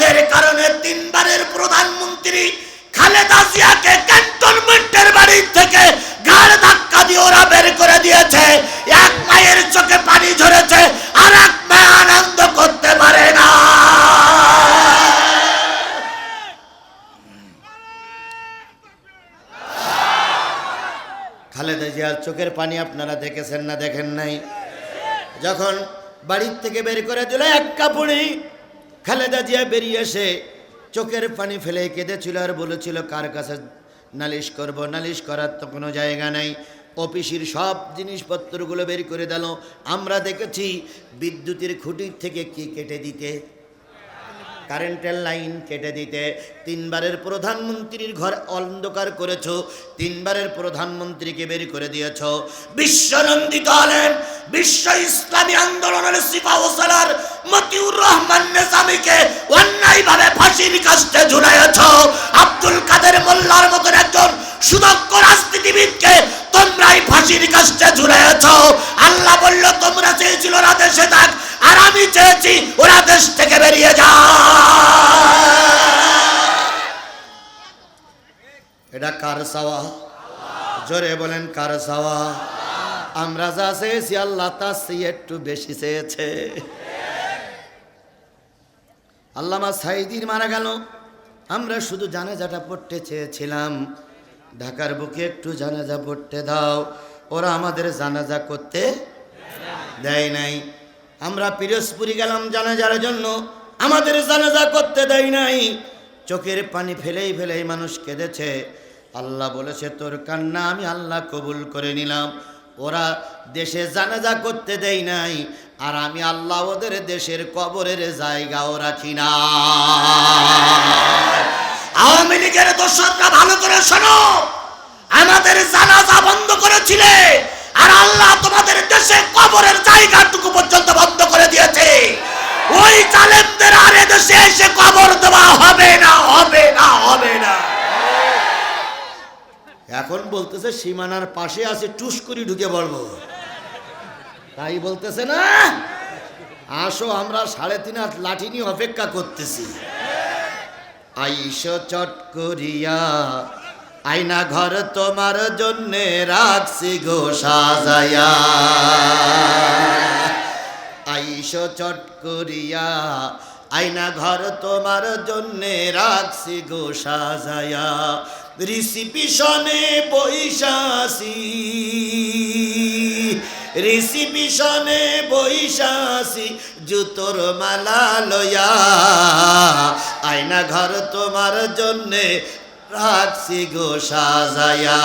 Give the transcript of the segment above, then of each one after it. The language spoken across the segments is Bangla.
তোদের কারণে তিনবারের প্রধানমন্ত্রী খালেদা জিয়াকে ক্যান্টনমেন্টের বাড়ি থেকে ঘাড় ধাক্কা দিয়ে ওরা বের করে দিয়েছে। এক মায়ের চোখে পানি ঝরেছে, আর এক মা আনন্দ করতে পারে না। খালেদা জিয়ার চোখের পানি আপনারা দেখেছেন না দেখেন নাই? যখন বাড়ির থেকে বের করে দিল এক কাপড়ে খালেদা জিয়া বেরিয়ে এসে চোখের পানি ফেলে কেঁদেছিল আর বলেছিল, কার কাছে নালিশ করব? নালিশ করার তো কোনো জায়গা নাই। অফিসের সব জিনিসপত্রগুলো বের করে দিল। আমরা দেখেছি বিদ্যুতের খুঁটির থেকে কি কেটে দিতে। কারেন্টের লাইন কেটে দিতে। তিনবারের প্রধানমন্ত্রীর ঘর অন্ধকার করেছ। তিনবারের প্রধানমন্ত্রীকে বের করে দিয়েছ। বিশ্বনন্দিত হলেন বিশ্ব ইসলামী আন্দোলনের সিপাহসালার মতিউর রহমান নেজামিকে অন্যায়ভাবে ফাঁসির কাস্তে ঝুলাইয়াছ। আব্দুল কাদের মোল্লার মতন একজন সুদক্ষ রাজনীতিবিদকে তোমরাই ফাঁসির কাস্তে ঝুলাইয়াছ। আল্লাহ বলল, তোমরা চেয়েছিল ওরা দেশে থাক, আর আমি চেয়েছি ওরা দেশ থেকে বেরিয়ে যা এটা কার সাওয়া? জোরে বলেন, কার সাওয়া? আমরা যা চেয়েছি, আল্লাহ তার একটু বেশি চেয়েছে। আল্লামা সাইদির মারা গেল। আমরা শুধু জানাজাটা পড়তে চেয়েছিলাম। ঢাকার বুকে একটু জানাজা পড়তে দাও। ওরা আমাদের জানাজা করতে দেয় নাই। আমরা পিরোজপুরি গেলাম জানাজার জন্য। আমাদের জানাজা করতে দেয় নাই। চোখের পানি ফেলেই ফেলেই মানুষ কেঁদেছে। আল্লাহ বলেছে, তোর কান্না আমি আল্লাহ কবুল করে নিলাম। ওরা দেশে জানাজা করতে দেয় নাই, আর আমি আল্লাহ ওদের দেশের কবরের জায়গাও রাখি না। আওয়ামী লীগের দোষররা ভালো করে শোনো, আমাদের জানাজা বন্ধ করেছিলে, আর আল্লাহ তোমাদের দেশে কবরের জায়গাটুকু পর্যন্ত বন্ধ করে দিয়েছে। ওই জালেমদের আর দেশে এসে কবর দেওয়া হবে না হবে না হবে না। এখন বলতেছে সীমানার পাশে আছে, টুস করে ঢুকে বলব। তাই বলতেছে না? আসো, আমরা সাড়ে তিন হাত লাঠি নিয়ে অপেক্ষা করতেছি। আইসো চট করিয়া, আয়না ঘর তোমার জন্যে রাখছি গো সাজায়া আইসো চট করিয়া, আয়না ঘর তোমার জন্যে রাখছি গো সাজায়া রিসিপিশনে বৈশাসী। রিসিপিশনে বৈশাসী, জুতোর মালা লয়া। আয়না ঘর তোমার জন্যে রাখছি গো সাজায়া।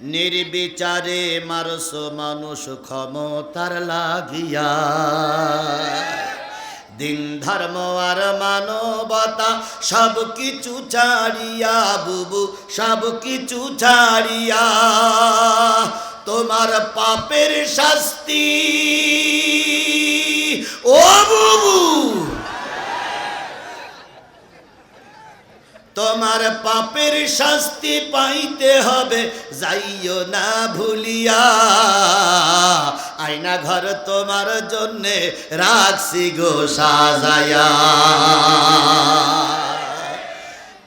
নির্বিচারে মারস মানুষ ক্ষমতার লাগিয়া। দিন ধর্ম আর মানবতা সব কিছু ছাড়িয়া, বুবু, সব কিছু ছাড়িয়া। তোমার পাপের শাস্তি। ও বুবু! তোমার পাপের শাস্তি পাইতে হবে, যাইও না ভুলিয়া। আয়না ঘর তোমার জন্যে রাখছি গো সাজায়া।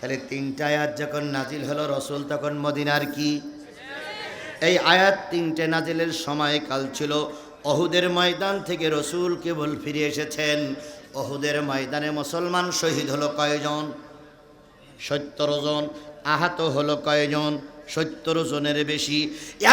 তাহলে তিনটা আয়াত যখন নাজিল হলো, রসুল তখন মদিনার কি? এই আয়াত তিনটে নাজিলের সময়কাল ছিল। অহুদের ময়দান থেকে রসুল কেবল ফিরে এসেছেন। অহুদের ময়দানে মুসলমান শহীদ হলো কয়জন? সত্তর জন। আহত হলো কয়জন? সত্তর জনের বেশি।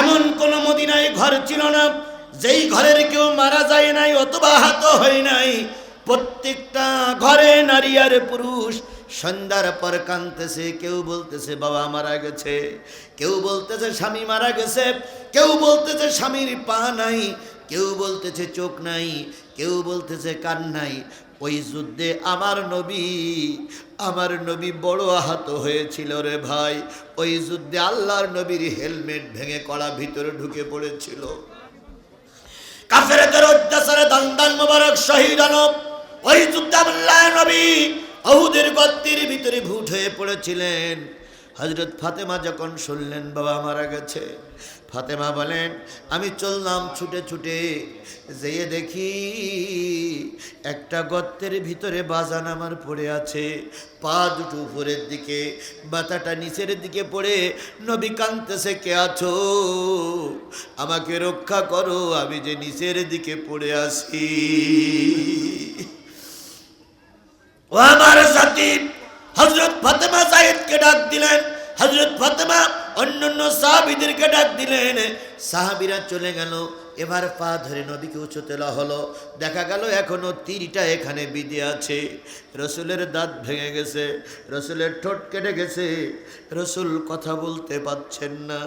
এমন কোন মদিনায় ঘর ছিল না। যেই ঘরের কেউ মারা যায় নাই অথবা আহত হয় নাই, প্রত্যেকটা ঘরে নারী আর পুরুষ সন্ধ্যার পর কানতেছে কেউ বলতেছে, বাবা মারা গেছে। কেউ বলতেছে, স্বামী মারা গেছে। কেউ বলতেছে, স্বামীর পা নাই। কেউ বলতেছে, চোখ নাই। কেউ বলতেছে, কান নাই। ওই যুদ্ধে আমার নবী আমার নবী বড় আহত হয়েছিল রে ভাই। ওই যুদ্ধে আল্লাহর নবীর হেলমেট ভেঙে কড়া ভিতরে ঢুকে পড়েছিল। কাফেরদের অত্যাচারে দান দান মোবারক শহীদ আনব ওই যুদ্ধে আল্লাহ নবী অহুদের গত্তির ভিতরে ভুট হয়ে পড়েছিলেন। হজরত ফাতেমা যখন শুনলেন, বাবা মারা গেছে। ফাতেমা বলেন, আমি চললাম ছুটে ছুটে, যেয়ে দেখি একটা গর্তের ভিতরে বাজান আমার পড়ে আছে। পা দুটো উপরের দিকে, মাথাটা নিচের দিকে পড়ে, নবী কান্তেছে কে আছো? আমাকে রক্ষা করো, আমি যে নিচের দিকে পড়ে আছি। ও আমার সাথী হজরত ফাতেমা সাহেবকে ডাক দিলেন। হজরত ফাতেমা অন্যান্য সাহাবিদেরকে ডাক দিলেন। সাহাবিরা চলে গেল। এবার পা ধরে নবীকে উঁচুতে হলো। দেখা গেল এখনও তীরটা এখানে বিধে আছে। রসুলের দাঁত ভেঙে গেছে, রসুলের ঠোঁট কেটে গেছে। রসুল কথা বলতে পাচ্ছেন না।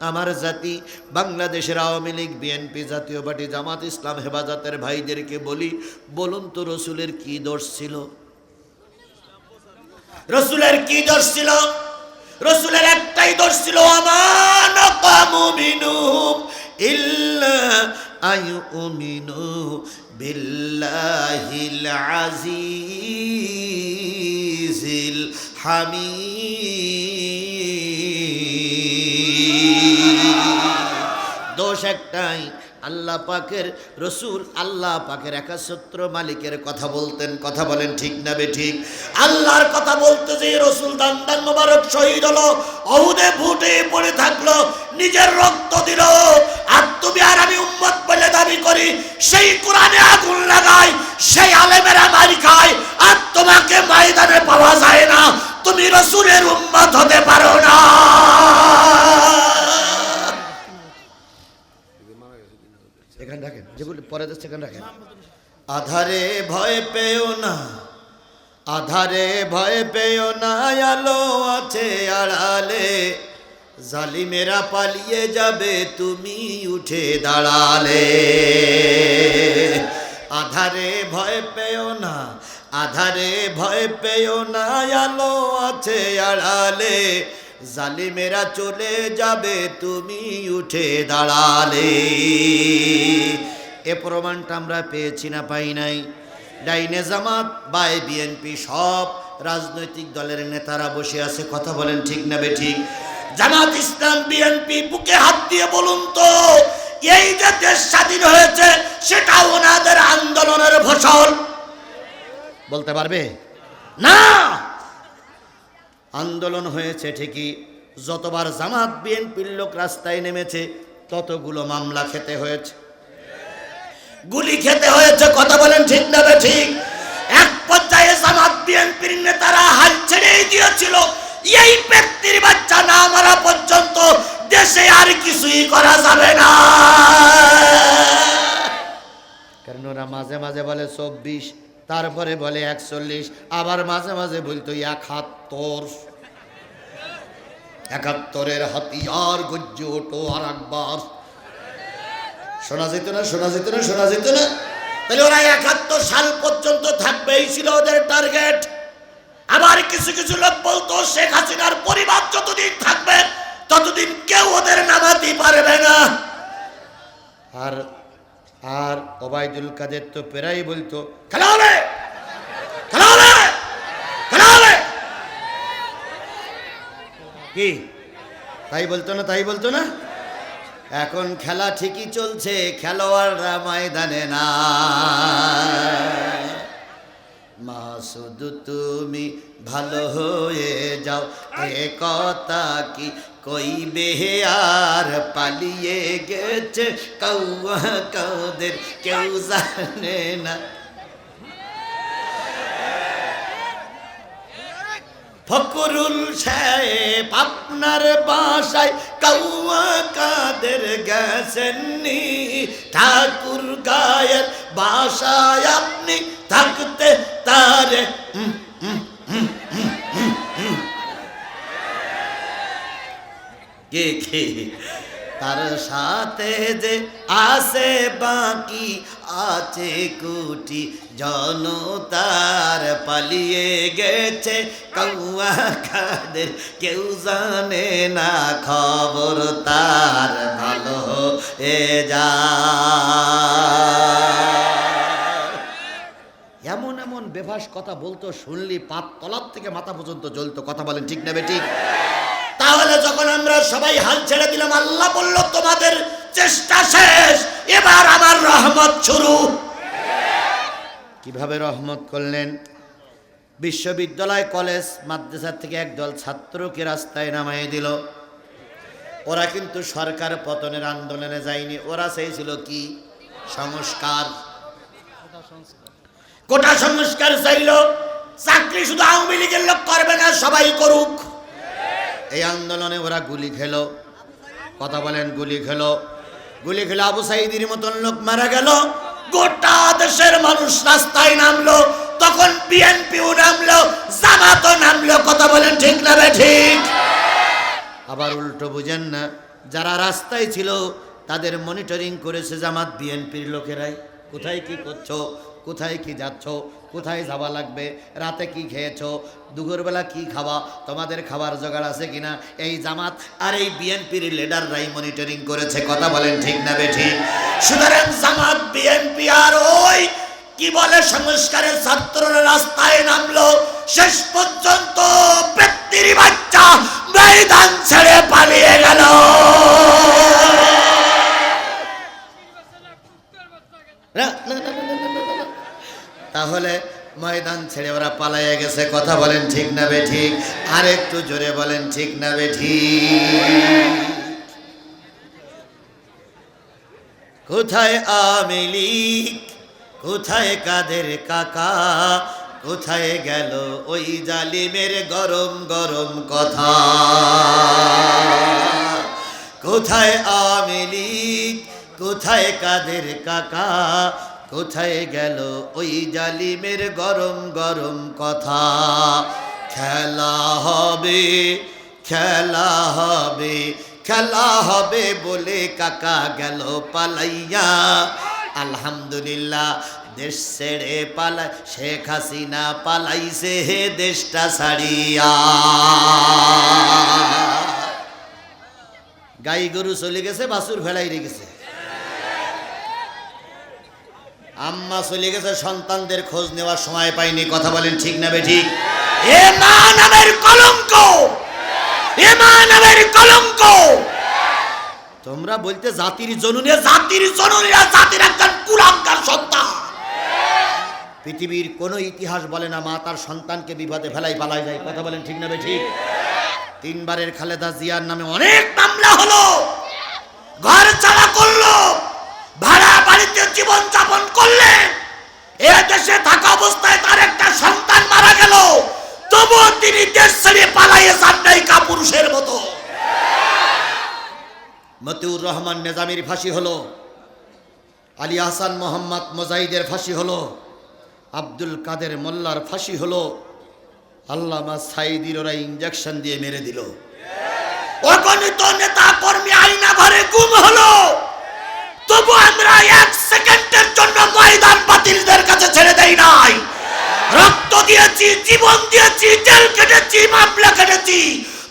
আমার জাতি, বাংলাদেশের আওয়ামী লীগ, বিএনপি জাতীয় পার্টি, জামাত ইসলাম, হেফাজতের ভাইদেরকে বলি, বলুন তো রসুলের কি দোষ ছিল? রসুলের কি দোষ ছিল? রসুলের একটাই দোষ ছিল আমান ইল্লা আয়ুমিনু বিল্লাহিল আজিজিল হামিদ। দোষ একটাই আল্লাহ পাকের রসুল আল্লাহ পাকের একাশত্র মালিকের কথা বলতেন। কথা বলেন ঠিক না বে ঠিক? আল্লাহর কথা বলতে যে রসুল দান্দান মোবারক শহীদ হলো, অহুদে ফুটে পড়ে থাকল, নিজের রক্ত দিল। আর তুমি আর আমি উম্মত বলে দাবি করি, সেই কোরআনে আগুন লাগাই সেই আলেমেরা মারি খায়, আর তোমাকে ময়দানে পাওয়া যায় না। তুমি রসুলের উম্মত হতে পারো না। এখানে রাখেন। যেগুলি পরে যাচ্ছে, এখানে রাখেন। আধারে ভয় পেও না, আধারে ভয় পেও না, আলো আছে আড়ালে। জালিমেরা পালিয়ে যাবে, তুমি উঠে দাঁড়ালে। আধারে ভয় পেও না, আধারে ভয় পেও না, আলো আছে আড়ালে। জালিমেরা চলে যাবে, তুমি উঠে দাঁড়ালে। এ প্রমাণটা আমরা পেয়েছি না, পাই নাই। ডাইনে জামাত, বাই বিএনপি সব রাজনৈতিক দলের নেতারা বসে আছে, কথা বলেন ঠিক না বে ঠিক? জামাত ইসলাম, বিএনপি, বুকে হাত দিয়ে বলুন তো, এই যে দেশ স্বাধীন হয়েছে, সেটা ওনাদের আন্দোলনের ফসল। বলতে পারবে? না! আন্দোলন হয়েছে ঠিকই, যতবার জামাত বিএনপির লোক রাস্তায় নেমেছে, ততগুলো মামলা খেতে হয়েছে। গুলি খেতে হয়েছে, কথা বলেন ঠিক না ঠিক। এক পর্যায়ে জামাত বিএনপির নেতারা হাল ছেড়েই দিয়েছিল, এই ব্যক্তির বাচ্চা না মারা পর্যন্ত দেশে আর কিছুই করা যাবে না। কারণ ওরা মাঝে মাঝে বলে, চব্বিশ তারপরে বলে একচল্লিশ, আবার মাঝে মাঝে বলতো, একাত্তর। একাত্তরের হাতিয়ার গজ্জে ওঠো আর একবার। শোনা যেত না, শোনা যেত না, শোনা যেত না। তাহলে ওরা একাত্তর সাল পর্যন্ত থাকবে, এই ছিল ওদের টার্গেট। আবার কিছু কিছু লোক বলতো, শেখ হাসিনার পরিবার যতদিন থাকবে, ততদিন কেউ ওদের নামাতে পারবে না। আর আর ওবায়দুল কাদের তো প্রায় বলতো কি? তাই বলতো না, তাই বলতো না? এখন খেলা ঠিকই চলছে, খেলোয়াড়রা ময়দানে না মা শুধু তুমি ভালো হয়ে যাও, এ কথা কি কইবে আর পালিয়ে গেছে কৌয়া কাদের কেউ জানে না ফকরুল সাহেব আপনার বাসায় কৌয়া কাদের গেছেননি ঠাকুর গায়ের বাসায় আপনি থাকতে তারে কে কে? তার সাথে যে আছে বাকি আছে কোটি জনতার পালিয়ে গেছে। কৌয়া খাদের কেউ জানে না খবর তার ভালো এ যা। এমন এমন বেভাস কথা বলতো, শুনলি পাত তলার থেকে মাথা পর্যন্ত জ্বলতো। কথা বলেন ঠিক নেবে ঠিক? তাহলে যখন আমরা সবাই হাল ছেড়ে দিলাম, আল্লাহ বলল, তোমাদের চেষ্টা শেষ, এবার আমার রহমত শুরু। কীভাবে রহমত করলেন? বিশ্ববিদ্যালয়, কলেজ, মাদ্রাসার থেকে একদল ছাত্রকে রাস্তায় নামাই দিল। ওরা কিন্তু সরকার পতনের আন্দোলনে যায়নি। ওরা চেয়েছিল কি? সংস্কার। কোটা সংস্কার চাইল। চাকরি শুধু আওয়ামী লীগের লোক করবে না, সবাই করুক। এই আন্দোলনে ওরা গুলি খেলো। কথা বলেন, গুলি খেলো। গুলি খেলো আবু সাইদির মতন লোক মারা গেল। গোটা দেশের মানুষ রাস্তায় নামলো। তখন বিএনপিও নামলো, জামাতও নামলো। কথা বলেন ঠিক না ঠিক? আবার উল্টো বুঝেন না, যারা রাস্তায় ছিল, তাদের মনিটরিং করেছে জামাত বিএনপির লোকেরাই। কোথায় কি করছ? কোথায় কি যাচ্ছ? কোথায় যাওয়া লাগবে? রাতে কি খেয়েছো? দুপুরবেলা কি খাওয়া তোমাদের খাবার জোগাড় আছে কিনা? এই জামাত আর এই বিএনপির লিডাররাই মনিটরিং করেছে। কথা বলেন ঠিক না বেঠি? সুতরাং জামাত, বিএনপি আর ওই, কি বলে, সংস্কারের ছাত্ররা রাস্তায় নামলো। শেষ পর্যন্ত ব্যক্তির বাচ্চা ময়দান ছেড়ে পালিয়ে গেল না, না, না, না, না, না, না। তাহলে ময়দান ছেড়ে ওরা পালাইয়া গেছে। কথা বলেন ঠিক না বে ঠিক? আর একটু জোরে বলেন ঠিক না বে ঠিক? কোথায় আমিলিক কোথায় কাদের কাকা? কোথায় গেল ওই জালিমের গরম গরম কথা? কোথায় আমিলিক কোথায় কাদের কাকা? কোথায় গেল ওই জালিমের গরম গরম কথা? খেলা হবে খেলা হবে খেলা হবে বলে কাকা গেল পালাইয়া। আলহামদুলিল্লাহ, দেশ ছেড়ে পালাই শেখ হাসিনা পালাইছে হে দেশটা ছাড়িয়া। গাই গরু চলে গেছে, বাছুর ফেলাই রেখেছে। আম্মা চলে গেছে, সন্তানদের খোঁজ নেওয়ার সময় পাইনি। কথা বলেন ঠিক না বে ঠিক? এ মা নামের কলঙ্ক! এ মা নামের কলঙ্ক! তোমরা বলতে জাতির জননী, জাতির জননীরা জাতির একজন কুলাঙ্কার সন্তান। পৃথিবীর কোন ইতিহাস বলে না, মা তার সন্তানকে বিপদে ফেলাই পালাই যায়। কথা বলেন ঠিক না ঠিক? তিনবারের খালেদা জিয়ার নামে অনেক মামলা হলো। ঘর দেশে থাকা অবস্থায় তার একটা সন্তান মারা গেল। তবুও তিনি দেশ ছেড়ে পালাইয়ে যান নাই কাপুরুষের মতো। মতিউর রহমান নেজামির ফাঁসি হলো। আলী হাসান মোহাম্মদ মোজাইদের ফাঁসি হলো। আব্দুল কাদের মোল্লার ফাঁসি হলো। আল্লামা সাইদির ওরা ইঞ্জেকশন দিয়ে মেরে দিল। অগণিত নেতা কর্মী আইনা ঘরে গুম হলো। তবু আমরা এক সেকেন্ডের জন্য ময়দান বাতিলদের কাছে ছেড়ে দেই নাই। রক্ত দিয়েছি, জীবন দিয়েছি, জেল কেটেছি মামলা কেটেছি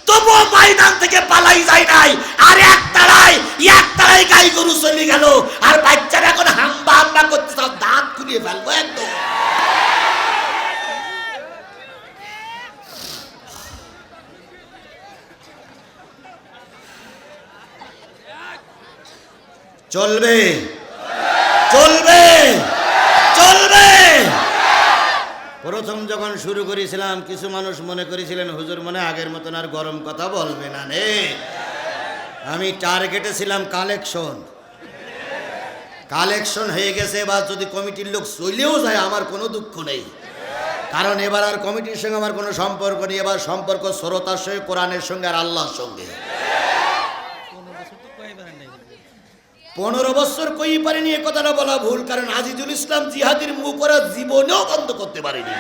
তবুও ময়দান থেকে পালাই যায় নাই। আর এক তারাই এক তারাই গাই গরু চলে গেল আর বাচ্চারা এখন হাম্বা হাম্বা করতে সব দাঁত খুলিয়ে ফেলব একদম চলবে। চলবে। চলবে। প্রথম যখন শুরু করেছিলাম, কিছু মানুষ মনে করেছিলেন, হুজুর, মনে আগের মতন আর গরম কথা বলবে না নে। আমি টার্গেটে ছিলাম কালেকশন কালেকশন হয়ে গেছে, এবার যদি কমিটির লোক চলেও যায়, আমার কোনো দুঃখ নেই। কারণ এবার আর কমিটির সঙ্গে আমার কোনো সম্পর্ক নেই, এবার সম্পর্ক শ্রোতার সঙ্গে, কোরআনের সঙ্গে আর আল্লাহর সঙ্গে। পনেরো বছর কই পারেনি এ কথাটা বলা ভুল, কারণ আজিজুল ইসলাম জিহাদির মুখ করা জীবনেও বন্ধ করতে পারেনি।